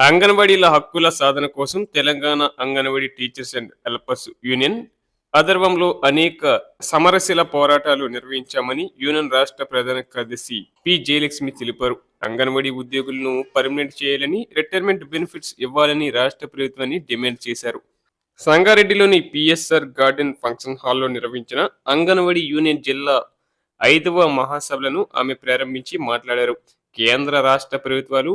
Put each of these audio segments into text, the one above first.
అంగన్వాడీల హక్కుల సాధన కోసం Telangana anganwadi teachers and helpers union అదర్వంలో అనేక సమరశీల పోరాటాలు నిర్వహించామని యూనియన్ రాష్ట్ర ప్రధాన కార్యదర్శి పి జయలక్ష్మి తెలిపారు. అంగన్వాడీ ఉద్యోగులను పర్మనెంట్ చేయాలని రిటైర్మెంట్ బెనిఫిట్స్ ఇవ్వాలని రాష్ట్ర ప్రభుత్వాన్ని డిమాండ్ చేశారు. సంగారెడ్డిలోని పిఎస్ఆర్ గార్డెన్ ఫంక్షన్ హాల్లో నిర్వహించిన అంగన్వాడీ యూనియన్ జిల్లా ఐదవ మహాసభలను ఆమె ప్రారంభించి మాట్లాడారు. కేంద్ర రాష్ట్ర ప్రభుత్వాలు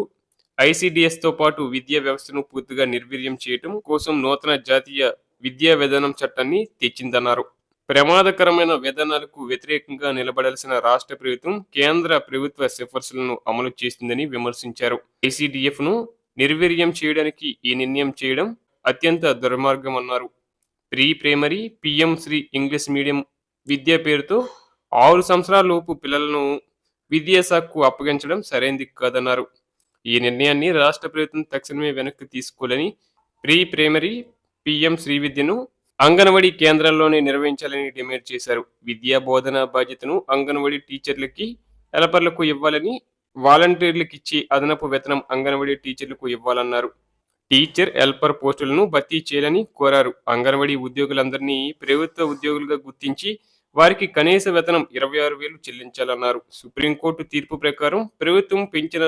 ఐసిడిఎస్తో పాటు విద్యా వ్యవస్థను పూర్తిగా నిర్వీర్యం చేయటం కోసం నూతన జాతీయ విద్యా విధానం చట్టాన్ని తెచ్చిందన్నారు. ప్రమాదకరమైన విధానాలకు వ్యతిరేకంగా నిలబడాల్సిన రాష్ట్ర ప్రభుత్వం కేంద్ర ప్రభుత్వ సిఫార్సులను అమలు చేసిందని విమర్శించారు. ఐసిడిఎఫ్ను నిర్వీర్యం చేయడానికి ఈ నిర్ణయం చేయడం అత్యంత దుర్మార్గం అన్నారు pre primary PM Shri English medium విద్య పేరుతో ఆరు సంవత్సరాల లోపు పిల్లలను విద్యాశాఖకు అప్పగించడం సరైంది కాదన్నారు. ఈ నిర్ణయాన్ని రాష్ట్ర ప్రభుత్వం తక్షణమే వెనక్కి తీసుకోవాలని ప్రీ ప్రైమరీ పిఎం శ్రీ విద్యను అంగన్వాడీ కేంద్రాల్లోనే నిర్వహించాలని డిమాండ్ చేశారు. విద్యా బోధన బాధ్యతను అంగన్వాడీ టీచర్లకి హెల్పర్లకు ఇవ్వాలని వాలంటీర్లకు ఇచ్చే అదనపు వేతనం అంగన్వాడీ టీచర్లకు ఇవ్వాలన్నారు. టీచర్ హెల్పర్ పోస్టులను భర్తీ చేయాలని కోరారు. అంగన్వాడీ ఉద్యోగులందరినీ ప్రభుత్వ ఉద్యోగులుగా గుర్తించి వారికి కనీస వేతనం ఇరవై ఆరు వేలు చెల్లించాలన్నారు. సుప్రీంకోర్టు తీర్పు ప్రకారం ప్రభుత్వం పెంచిన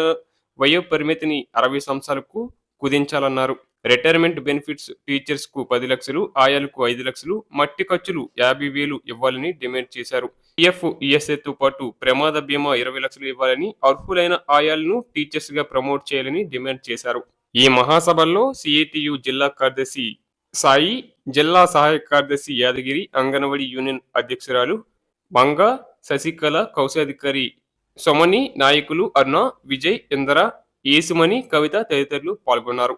వయో పరిమితిని అరవై సంవత్సరాలకు కుదించాలన్నారు. రిటైర్మెంట్ బెనిఫిట్స్ టీచర్స్కు పది లక్షలు ఆయాలకు ఐదు లక్షలు మట్టి ఖర్చులు యాభై వేలు ఇవ్వాలని డిమాండ్ చేశారు. పిఎఫ్ ఈఎస్ఐతో పాటు ప్రమాద బీమా ఇరవై లక్షలు ఇవ్వాలని అర్హులైన ఆయాలను టీచర్స్గా ప్రమోట్ చేయాలని డిమాండ్ చేశారు. ఈ మహాసభల్లో సిఐటియు జిల్లా కార్యదర్శి సాయి జిల్లా సహాయ కార్యదర్శి యాదగిరి అంగన్వాడీ యూనియన్ అధ్యక్షురాలు మంగ శశికళ కౌశాధికారి సోమని నాయకులు అరుణ విజయ్ ఇందర యేసుమణి కవిత తదితరులు పాల్గొన్నారు.